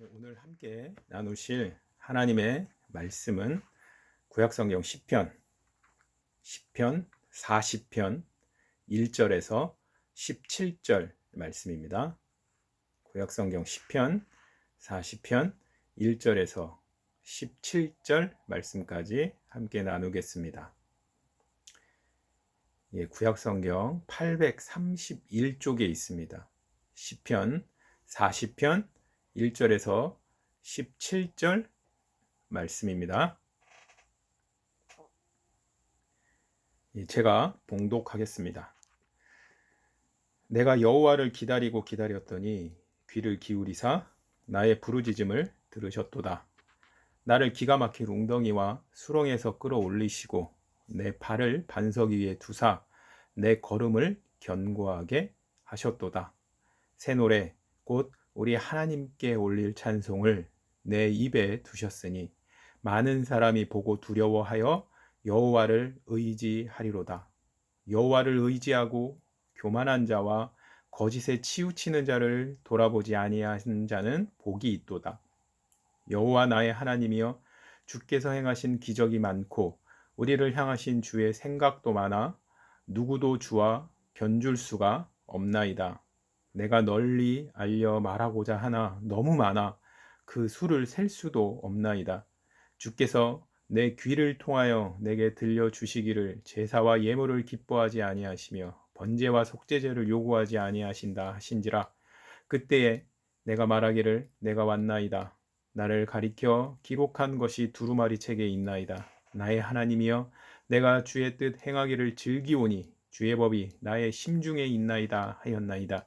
네, 오늘 함께 나누실 하나님의 말씀은 구약성경 10편, 10편, 40편 1절에서 17절 말씀입니다. 구약성경 10편, 40편 1절에서 17절 말씀까지 함께 나누겠습니다. 예, 구약성경 831쪽에 있습니다. 10편, 40편 1절에서 17절 말씀입니다. 예, 제가 봉독하겠습니다. 내가 여호와를 기다리고 기다렸더니 귀를 기울이사 나의 부르짖음을 들으셨도다. 나를 기가 막힌 웅덩이와 수렁에서 끌어올리시고 내 발을 반석 위에 두사 내 걸음을 견고하게 하셨도다. 새 노래 곧 우리 하나님께 올릴 찬송을 내 입에 두셨으니 많은 사람이 보고 두려워하여 여호와를 의지하리로다. 여호와를 의지하고 교만한 자와 거짓에 치우치는 자를 돌아보지 아니하는 자는 복이 있도다. 여호와 나의 하나님이여 주께서 행하신 기적이 많고 우리를 향하신 주의 생각도 많아 누구도 주와 견줄 수가 없나이다. 내가 널리 알려 말하고자 하나 너무 많아 그 수를 셀 수도 없나이다. 주께서 내 귀를 통하여 내게 들려 주시기를 제사와 예물을 기뻐하지 아니하시며 번제와 속죄제를 요구하지 아니하신다 하신지라 그때에 내가 말하기를 내가 왔나이다. 나를 가리켜 기록한 것이 두루마리 책에 있나이다. 나의 하나님이여 내가 주의 뜻 행하기를 즐기오니 주의 법이 나의 심중에 있나이다 하였나이다.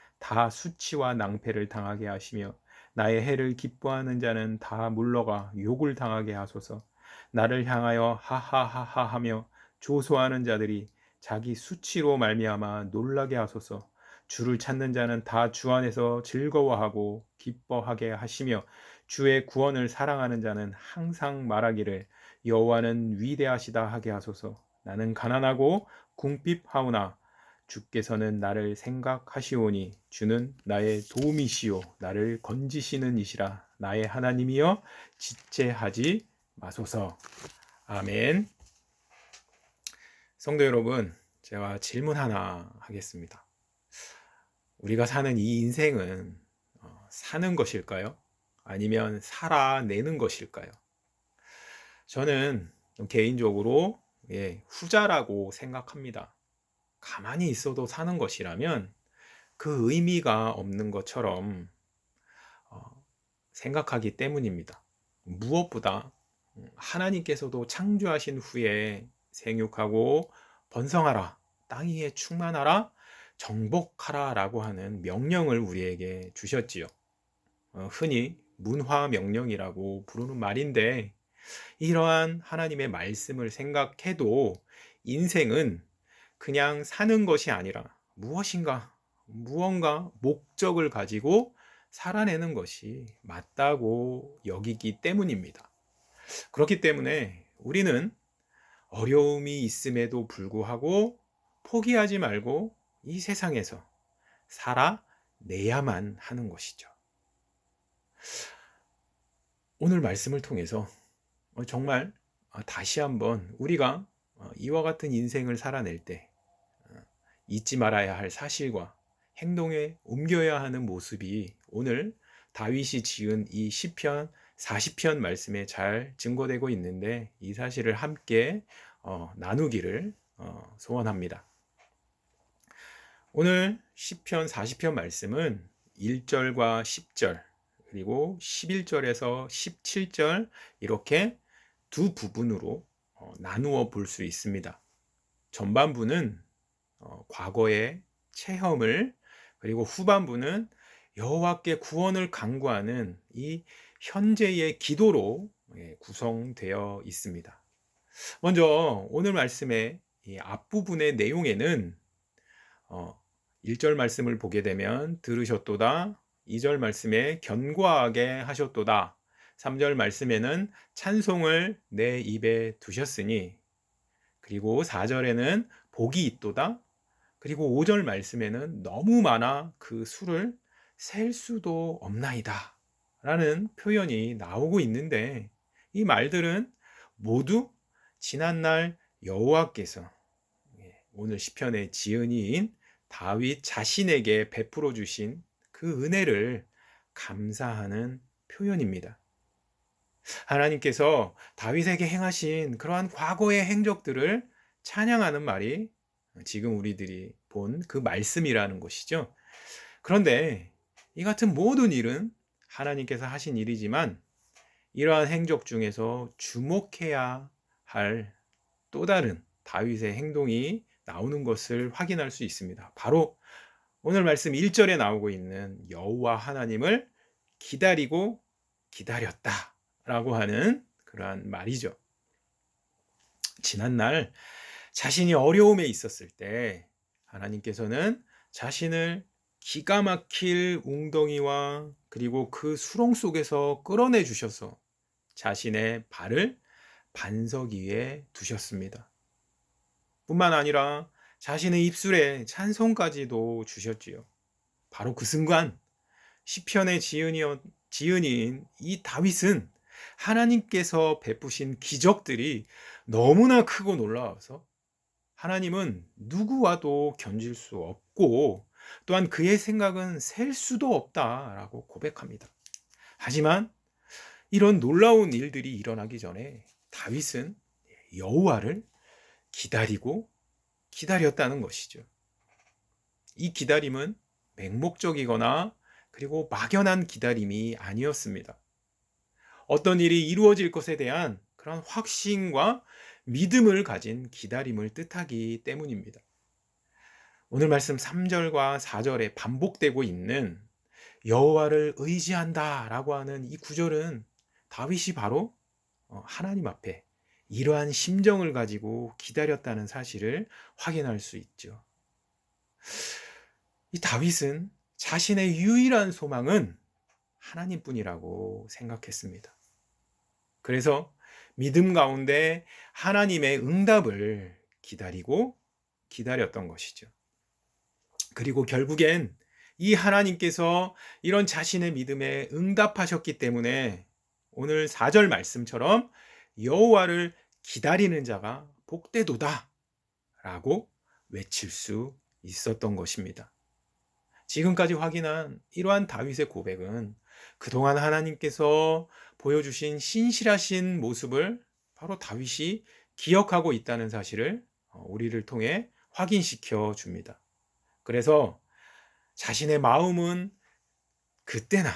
다 수치와 낭패를 당하게 하시며 나의 해를 기뻐하는 자는 다 물러가 욕을 당하게 하소서. 나를 향하여 하하하하 하며 조소하는 자들이 자기 수치로 말미암아 놀라게 하소서. 주를 찾는 자는 다 주 안에서 즐거워하고 기뻐하게 하시며 주의 구원을 사랑하는 자는 항상 말하기를 여호와는 위대하시다 하게 하소서. 나는 가난하고 궁핍하오나 주께서는 나를 생각하시오니 주는 나의 도움이시오 나를 건지시는 이시라 나의 하나님이여 지체하지 마소서 아멘 성도 여러분 제가 질문 하나 하겠습니다 우리가 사는 이 인생은 어, 사는 것일까요? 아니면 살아내는 것일까요? 저는 개인적으로 예, 후자라고 생각합니다. 가만히 있어도 사는 것이라면 그 의미가 없는 것처럼 어, 생각하기 때문입니다. 무엇보다 하나님께서도 창조하신 후에 생육하고 번성하라, 땅 위에 충만하라, 정복하라 라고 하는 명령을 우리에게 주셨지요. 어, 흔히 문화 명령이라고 부르는 말인데 이러한 하나님의 말씀을 생각해도 인생은 그냥 사는 것이 아니라 무엇인가, 무언가 목적을 가지고 살아내는 것이 맞다고 여기기 때문입니다. 그렇기 때문에 우리는 어려움이 있음에도 불구하고 포기하지 말고 이 세상에서 살아내야만 하는 것이죠. 오늘 말씀을 통해서 정말 다시 한번 우리가 이와 같은 인생을 살아낼 때 잊지 말아야 할 사실과 행동에 옮겨야 하는 모습이 오늘 다윗이 지은 이 시편 40편 말씀에 잘 증거되고 있는데 이 사실을 함께 어, 나누기를 어, 소원합니다. 오늘 시편 40편 말씀은 1절과 10절 그리고 11절에서 17절 이렇게 두 부분으로 어, 나누어 볼 수 있습니다. 전반부는 어, 과거의 체험을 그리고 후반부는 여호와께 구원을 강구하는 이 현재의 기도로 예, 구성되어 있습니다. 먼저 오늘 말씀의 앞부분의 내용에는 어, 1절 말씀을 보게 되면 들으셨도다 2절 말씀에 견고하게 하셨도다 3절 말씀에는 찬송을 내 입에 두셨으니 그리고 4절에는 복이 있도다 그리고 5절 말씀에는 너무 많아 그 수를 셀 수도 없나이다. 라는 표현이 나오고 있는데 이 말들은 모두 지난날 여호와께서 예, 오늘 시편의 지은이인 다윗 자신에게 베풀어 주신 그 은혜를 감사하는 표현입니다. 하나님께서 다윗에게 행하신 그러한 과거의 행적들을 찬양하는 말이 지금 우리들이 본 그 말씀이라는 것이죠. 그런데 이 같은 모든 일은 하나님께서 하신 일이지만 이러한 행적 중에서 주목해야 할 또 다른 다윗의 행동이 나오는 것을 확인할 수 있습니다. 바로 오늘 말씀 1절에 나오고 있는 여호와 하나님을 기다리고 기다렸다라고 하는 그러한 말이죠. 지난날 자신이 어려움에 있었을 때 하나님께서는 자신을 기가 막힐 웅덩이와 그리고 그 수렁 속에서 끌어내 주셔서 자신의 발을 반석 위에 두셨습니다. 뿐만 아니라 자신의 입술에 찬송까지도 주셨지요. 바로 그 순간 시편의 지은이인 이 다윗은 하나님께서 베푸신 기적들이 너무나 크고 놀라워서 하나님은 누구와도 견질 수 없고 또한 그의 생각은 셀 수도 없다라고 고백합니다. 하지만 이런 놀라운 일들이 일어나기 전에 다윗은 여호와를 기다리고 기다렸다는 것이죠. 이 기다림은 맹목적이거나 그리고 막연한 기다림이 아니었습니다. 어떤 일이 이루어질 것에 대한 그런 확신과 믿음을 가진 기다림을 뜻하기 때문입니다. 오늘 말씀 3절과 4절에 반복되고 있는 여호와를 의지한다라고 하는 이 구절은 다윗이 바로 어, 하나님 앞에 이러한 심정을 가지고 기다렸다는 사실을 확인할 수 있죠. 이 다윗은 자신의 유일한 소망은 하나님뿐이라고 생각했습니다. 그래서 믿음 가운데 하나님의 응답을 기다리고 기다렸던 것이죠. 그리고 결국엔 이 하나님께서 이런 자신의 믿음에 응답하셨기 때문에 오늘 4절 말씀처럼 여호와를 기다리는 자가 복되도다 라고 외칠 수 있었던 것입니다. 지금까지 확인한 이러한 다윗의 고백은 그동안 하나님께서 보여주신 신실하신 모습을 바로 다윗이 기억하고 있다는 사실을 어, 우리를 통해 확인시켜 줍니다. 그래서 자신의 마음은 그때나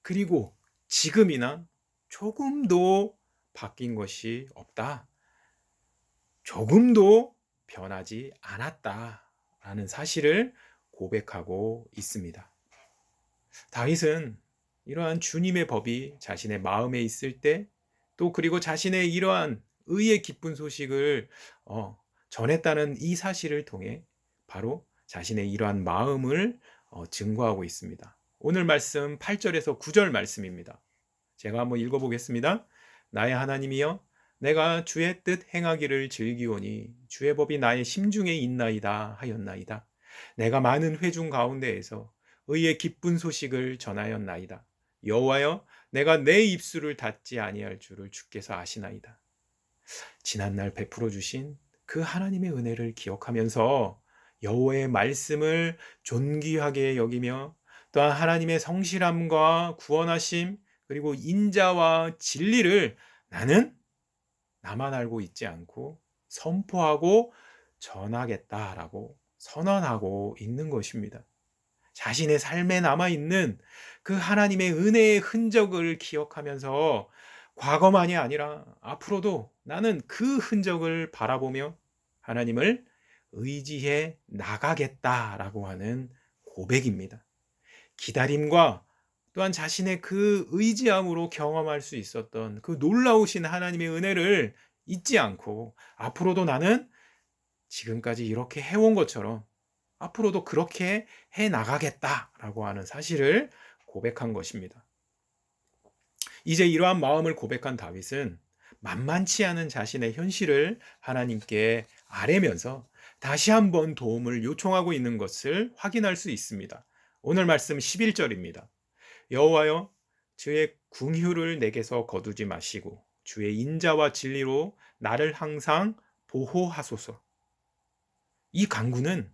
그리고 지금이나 조금도 바뀐 것이 없다. 조금도 변하지 않았다라는 사실을 고백하고 있습니다. 다윗은 이러한 주님의 법이 자신의 마음에 있을 때 또 그리고 자신의 이러한 의의 기쁜 소식을 어, 전했다는 이 사실을 통해 바로 자신의 이러한 마음을 어, 증거하고 있습니다. 오늘 말씀 8절에서 9절 말씀입니다. 제가 한번 읽어보겠습니다. 나의 하나님이여 내가 주의 뜻 행하기를 즐기오니 주의 법이 나의 심중에 있나이다 하였나이다. 내가 많은 회중 가운데에서 의의 기쁜 소식을 전하였나이다. 여호와여 내가 내 입술을 닫지 아니할 줄을 주께서 아시나이다. 지난날 베풀어 주신 그 하나님의 은혜를 기억하면서 여호와의 말씀을 존귀하게 여기며 또한 하나님의 성실함과 구원하심 그리고 인자와 진리를 나는 나만 알고 있지 않고 선포하고 전하겠다라고 선언하고 있는 것입니다. 자신의 삶에 남아있는 그 하나님의 은혜의 흔적을 기억하면서 과거만이 아니라 앞으로도 나는 그 흔적을 바라보며 하나님을 의지해 나가겠다라고 하는 고백입니다. 기다림과 또한 자신의 그 의지함으로 경험할 수 있었던 그 놀라우신 하나님의 은혜를 잊지 않고 앞으로도 나는 지금까지 이렇게 해온 것처럼 앞으로도 그렇게 해 나가겠다라고 하는 사실을 고백한 것입니다. 이제 이러한 마음을 고백한 다윗은 만만치 않은 자신의 현실을 하나님께 아뢰면서 다시 한번 도움을 요청하고 있는 것을 확인할 수 있습니다. 오늘 말씀 11절입니다. 여호와여 주의 궁휼을 내게서 거두지 마시고 주의 인자와 진리로 나를 항상 보호하소서. 이 강구는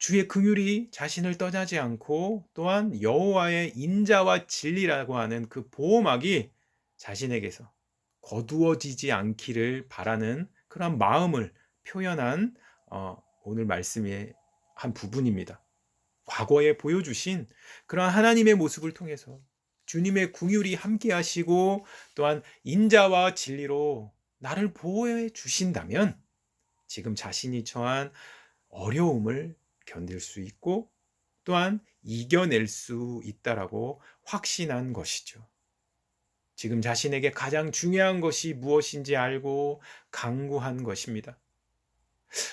주의 긍휼이 자신을 떠나지 않고 또한 여호와의 인자와 진리라고 하는 그 보호막이 자신에게서 거두어지지 않기를 바라는 그런 마음을 표현한 어, 오늘 말씀의 한 부분입니다. 과거에 보여주신 그러한 하나님의 모습을 통해서 주님의 궁율이 함께 하시고 또한 인자와 진리로 나를 보호해 주신다면 지금 자신이 처한 어려움을 견딜 수 있고 또한 이겨낼 수 있다라고 확신한 것이죠. 지금 자신에게 가장 중요한 것이 무엇인지 알고 강구한 것입니다.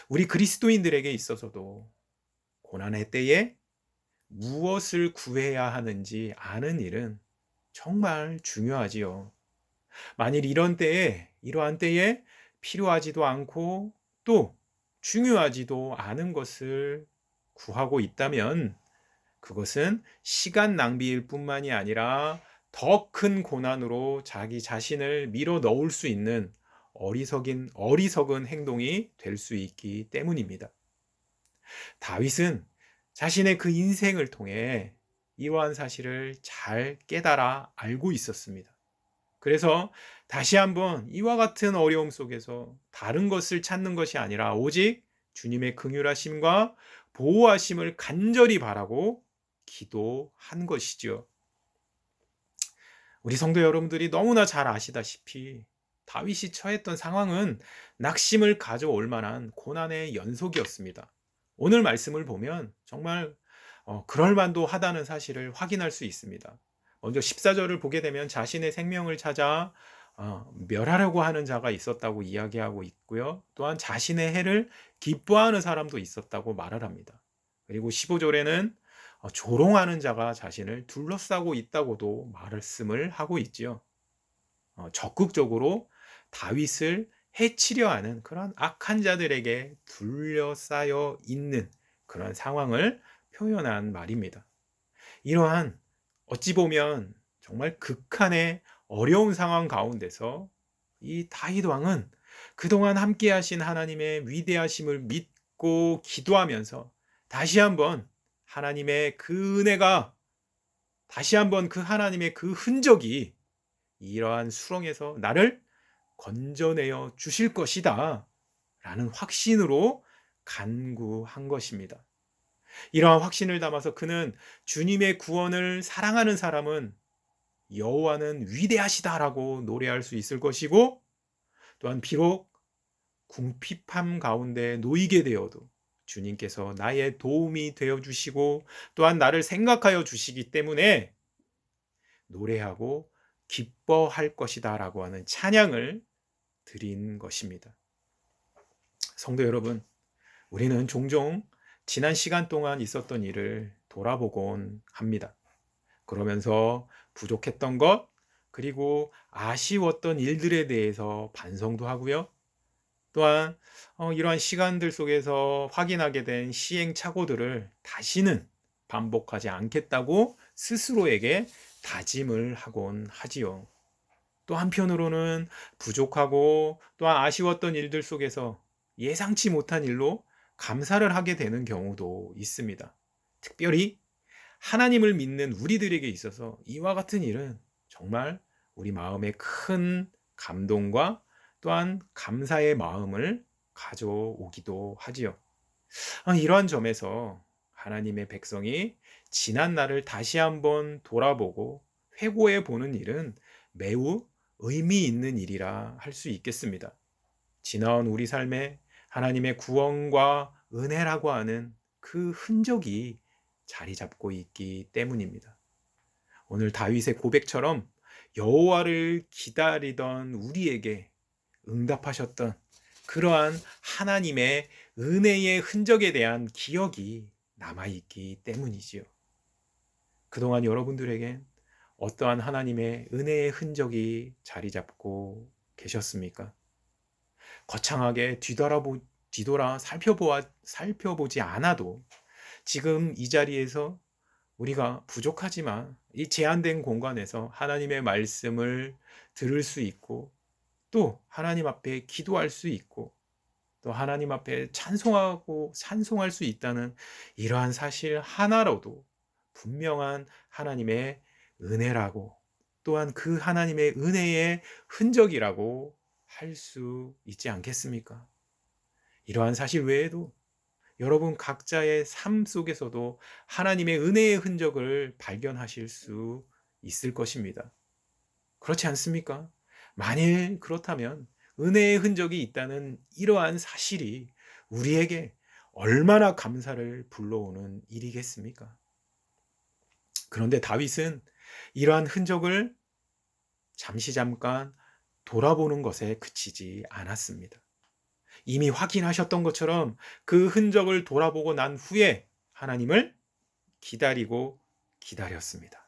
우리 그리스도인들에게 있어서도 고난의 때에 무엇을 구해야 하는지 아는 일은 정말 중요하지요. 만일 이런 때에, 이러한 때에 필요하지도 않고 또 중요하지도 않은 것을 구하고 있다면 그것은 시간 낭비일 뿐만이 아니라 더 큰 고난으로 자기 자신을 밀어 넣을 수 있는 어리석인 어리석은 행동이 될 수 있기 때문입니다. 다윗은 자신의 그 인생을 통해 이러한 사실을 잘 깨달아 알고 있었습니다. 그래서 다시 한번 이와 같은 어려움 속에서 다른 것을 찾는 것이 아니라 오직 주님의 긍휼하심과 보호하심을 간절히 바라고 기도한 것이죠. 우리 성도 여러분들이 너무나 잘 아시다시피 다윗이 처했던 상황은 낙심을 가져올 만한 고난의 연속이었습니다. 오늘 말씀을 보면 정말 어, 그럴 만도 하다는 사실을 확인할 수 있습니다. 먼저 14절을 보게 되면 자신의 생명을 찾아 어, 멸하려고 하는 자가 있었다고 이야기하고 있고요. 또한 자신의 해를 기뻐하는 사람도 있었다고 말을 합니다. 그리고 15절에는 어, 조롱하는 자가 자신을 둘러싸고 있다고도 말씀을 하고 있지요. 어, 적극적으로 다윗을 해치려 하는 그런 악한 자들에게 둘러싸여 있는 그런 상황을 표현한 말입니다. 이러한 어찌 보면 정말 극한의 어려운 상황 가운데서 이 다윗 왕은 그동안 함께 하신 하나님의 위대하심을 믿고 기도하면서 다시 한번 하나님의 그 은혜가 다시 한번 그 하나님의 그 흔적이 이러한 수렁에서 나를 건져내어 주실 것이다. 라는 확신으로 간구한 것입니다. 이러한 확신을 담아서 그는 주님의 구원을 사랑하는 사람은 여호와는 위대하시다라고 노래할 수 있을 것이고 또한 비록 궁핍함 가운데 놓이게 되어도 주님께서 나의 도움이 되어 주시고 또한 나를 생각하여 주시기 때문에 노래하고 기뻐할 것이다라고 하는 찬양을 드린 것입니다. 성도 여러분, 우리는 종종 지난 시간 동안 있었던 일을 돌아보곤 합니다. 그러면서 부족했던 것, 그리고 아쉬웠던 일들에 대해서 반성도 하고요. 또한 어, 이러한 시간들 속에서 확인하게 된 시행착오들을 다시는 반복하지 않겠다고 스스로에게 다짐을 하곤 하지요. 또 한편으로는 부족하고 또한 아쉬웠던 일들 속에서 예상치 못한 일로 감사를 하게 되는 경우도 있습니다. 특별히 하나님을 믿는 우리들에게 있어서 이와 같은 일은 정말 우리 마음에 큰 감동과 또한 감사의 마음을 가져오기도 하지요. 아, 이러한 점에서 하나님의 백성이 지난 날을 다시 한번 돌아보고 회고해 보는 일은 매우 의미 있는 일이라 할 수 있겠습니다. 지나온 우리 삶에 하나님의 구원과 은혜라고 하는 그 흔적이 자리 잡고 있기 때문입니다. 오늘 다윗의 고백처럼 여호와를 기다리던 우리에게 응답하셨던 그러한 하나님의 은혜의 흔적에 대한 기억이 남아있기 때문이지요. 그동안 여러분들에겐 어떠한 하나님의 은혜의 흔적이 자리 잡고 계셨습니까? 거창하게 뒤돌아보, 뒤돌아 살펴보아, 살펴보지 않아도 지금 이 자리에서 우리가 부족하지만 이 제한된 공간에서 하나님의 말씀을 들을 수 있고 또 하나님 앞에 기도할 수 있고 또 하나님 앞에 찬송하고 찬송할 수 있다는 이러한 사실 하나로도 분명한 하나님의 은혜라고 또한 그 하나님의 은혜의 흔적이라고 할 수 있지 않겠습니까? 이러한 사실 외에도 여러분 각자의 삶 속에서도 하나님의 은혜의 흔적을 발견하실 수 있을 것입니다. 그렇지 않습니까? 만일 그렇다면 은혜의 흔적이 있다는 이러한 사실이 우리에게 얼마나 감사를 불러오는 일이겠습니까? 그런데 다윗은 이러한 흔적을 잠시 잠깐 돌아보는 것에 그치지 않았습니다. 이미 확인하셨던 것처럼 그 흔적을 돌아보고 난 후에 하나님을 기다리고 기다렸습니다.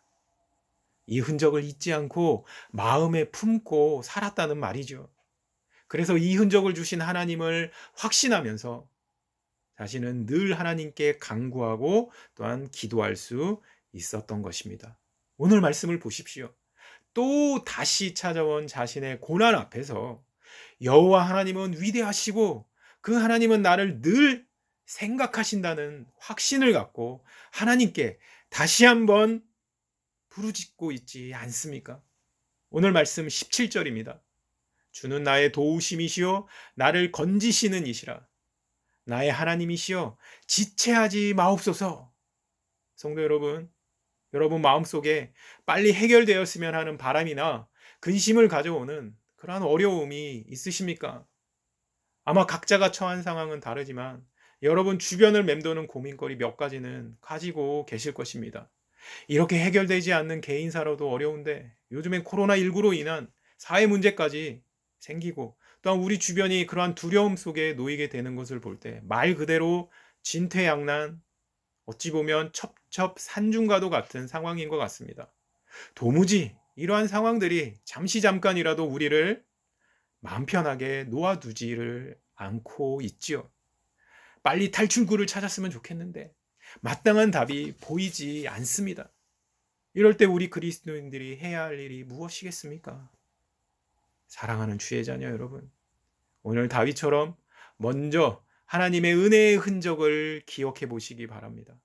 이 흔적을 잊지 않고 마음에 품고 살았다는 말이죠. 그래서 이 흔적을 주신 하나님을 확신하면서 자신은 늘 하나님께 강구하고 또한 기도할 수 있었던 것입니다. 오늘 말씀을 보십시오. 또 다시 찾아온 자신의 고난 앞에서 여호와 하나님은 위대하시고 그 하나님은 나를 늘 생각하신다는 확신을 갖고 하나님께 다시 한번 부르짖고 있지 않습니까? 오늘 말씀 17절입니다. 주는 나의 도우심이시요 나를 건지시는 이시라. 나의 하나님이시여 지체하지 마옵소서. 성도 여러분, 여러분 마음속에 빨리 해결되었으면 하는 바람이나 근심을 가져오는 그러한 어려움이 있으십니까? 아마 각자가 처한 상황은 다르지만 여러분 주변을 맴도는 고민거리 몇 가지는 가지고 계실 것입니다. 이렇게 해결되지 않는 개인사로도 어려운데 요즘엔 코로나19로 인한 사회 문제까지 생기고 또한 우리 주변이 그러한 두려움 속에 놓이게 되는 것을 볼 때 말 그대로 진퇴양난 어찌 보면 첩첩 산중과도 같은 상황인 것 같습니다. 도무지 이러한 상황들이 잠시 잠깐이라도 우리를 마음 편하게 놓아두지를 않고 있지요. 빨리 탈출구를 찾았으면 좋겠는데 마땅한 답이 보이지 않습니다. 이럴 때 우리 그리스도인들이 해야 할 일이 무엇이겠습니까? 사랑하는 주의 자녀 여러분, 오늘 다윗처럼 먼저 하나님의 은혜의 흔적을 기억해 보시기 바랍니다.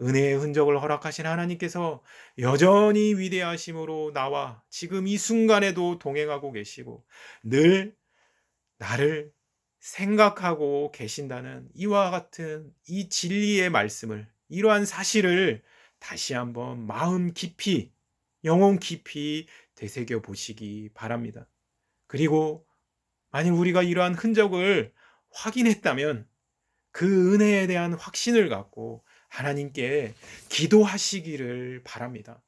은혜의 흔적을 허락하신 하나님께서 여전히 위대하심으로 나와 지금 이 순간에도 동행하고 계시고 늘 나를 생각하고 계신다는 이와 같은 이 진리의 말씀을 이러한 사실을 다시 한번 마음 깊이 영혼 깊이 되새겨 보시기 바랍니다. 그리고 만일 우리가 이러한 흔적을 확인했다면 그 은혜에 대한 확신을 갖고 하나님께 기도하시기를 바랍니다.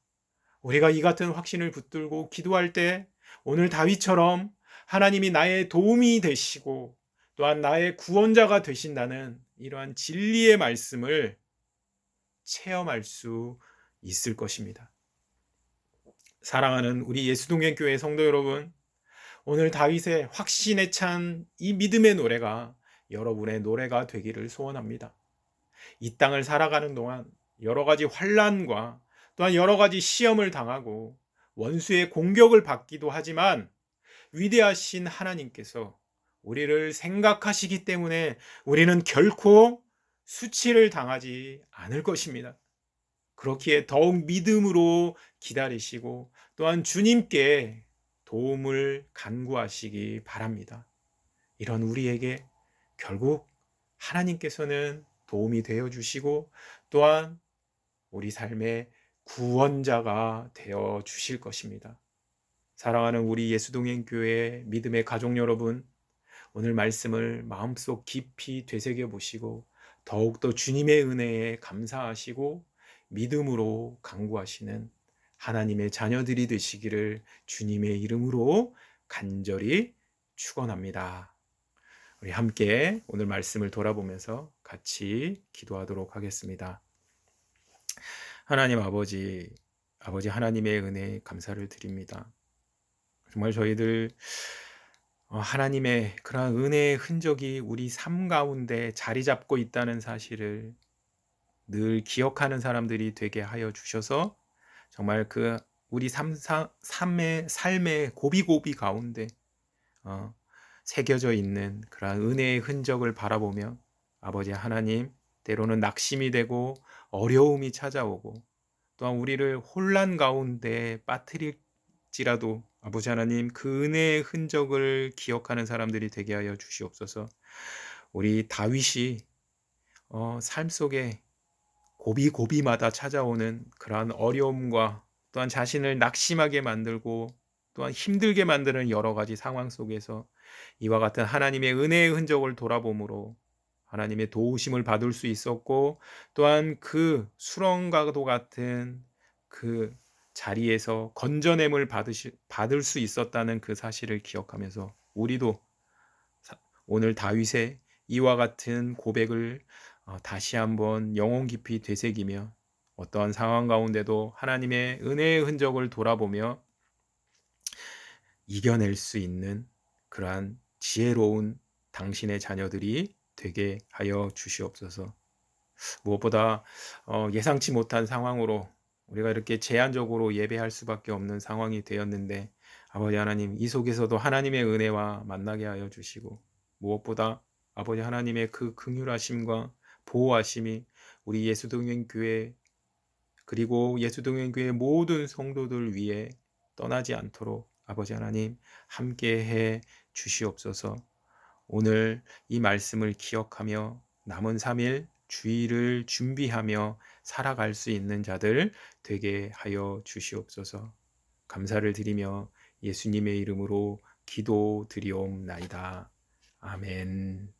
우리가 이 같은 확신을 붙들고 기도할 때 오늘 다윗처럼 하나님이 나의 도움이 되시고 또한 나의 구원자가 되신다는 이러한 진리의 말씀을 체험할 수 있을 것입니다. 사랑하는 우리 예수동행교회 성도 여러분, 오늘 다윗의 확신에 찬 이 믿음의 노래가 여러분의 노래가 되기를 소원합니다. 이 땅을 살아가는 동안 여러 가지 환란과 또한 여러 가지 시험을 당하고 원수의 공격을 받기도 하지만 위대하신 하나님께서 우리를 생각하시기 때문에 우리는 결코 수치를 당하지 않을 것입니다. 그렇기에 더욱 믿음으로 기다리시고 또한 주님께 도움을 간구하시기 바랍니다. 이런 우리에게 결국 하나님께서는 도움이 되어 주시고 또한 우리 삶의 구원자가 되어 주실 것입니다. 사랑하는 우리 예수동행교회 믿음의 가족 여러분, 오늘 말씀을 마음속 깊이 되새겨 보시고 더욱더 주님의 은혜에 감사하시고 믿음으로 강구하시는 하나님의 자녀들이 되시기를 주님의 이름으로 간절히 축원합니다. 우리 함께 오늘 말씀을 돌아보면서 같이 기도하도록 하겠습니다. 하나님 아버지, 아버지 하나님의 은혜 감사를 드립니다. 정말 저희들 어, 하나님의 그러한 은혜의 흔적이 우리 삶 가운데 자리 잡고 있다는 사실을 늘 기억하는 사람들이 되게 하여 주셔서 정말 그 우리 삶, 삶의 삶의 고비고비 가운데 어, 새겨져 있는 그러한 은혜의 흔적을 바라보며 아버지 하나님 때로는 낙심이 되고 어려움이 찾아오고 또한 우리를 혼란 가운데 빠뜨릴지라도 아버지 하나님 그 은혜의 흔적을 기억하는 사람들이 되게 하여 주시옵소서. 우리 다윗이 어, 삶 속에 고비 고비마다 찾아오는 그러한 어려움과 또한 자신을 낙심하게 만들고 또한 힘들게 만드는 여러 가지 상황 속에서 이와 같은 하나님의 은혜의 흔적을 돌아봄으로 하나님의 도우심을 받을 수 있었고 또한 그 수렁과도 같은 그 자리에서 건져냄을 받으시, 받을 수 있었다는 그 사실을 기억하면서 우리도 오늘 다윗의 이와 같은 고백을 어, 다시 한번 영혼 깊이 되새기며 어떠한 상황 가운데도 하나님의 은혜의 흔적을 돌아보며 이겨낼 수 있는 그러한 지혜로운 당신의 자녀들이 되게 하여 주시옵소서. 무엇보다 어, 예상치 못한 상황으로 우리가 이렇게 제한적으로 예배할 수밖에 없는 상황이 되었는데 아버지 하나님 이 속에서도 하나님의 은혜와 만나게 하여 주시고 무엇보다 아버지 하나님의 그 긍휼하심과 보호하심이 우리 예수동행 교회 그리고 예수동행 교회 모든 성도들 위해 떠나지 않도록 아버지 하나님 함께 해 주시옵소서. 오늘 이 말씀을 기억하며 남은 3일 주의를 준비하며 살아갈 수 있는 자들 되게 하여 주시옵소서. 감사를 드리며 예수님의 이름으로 기도 드리옵나이다. 아멘.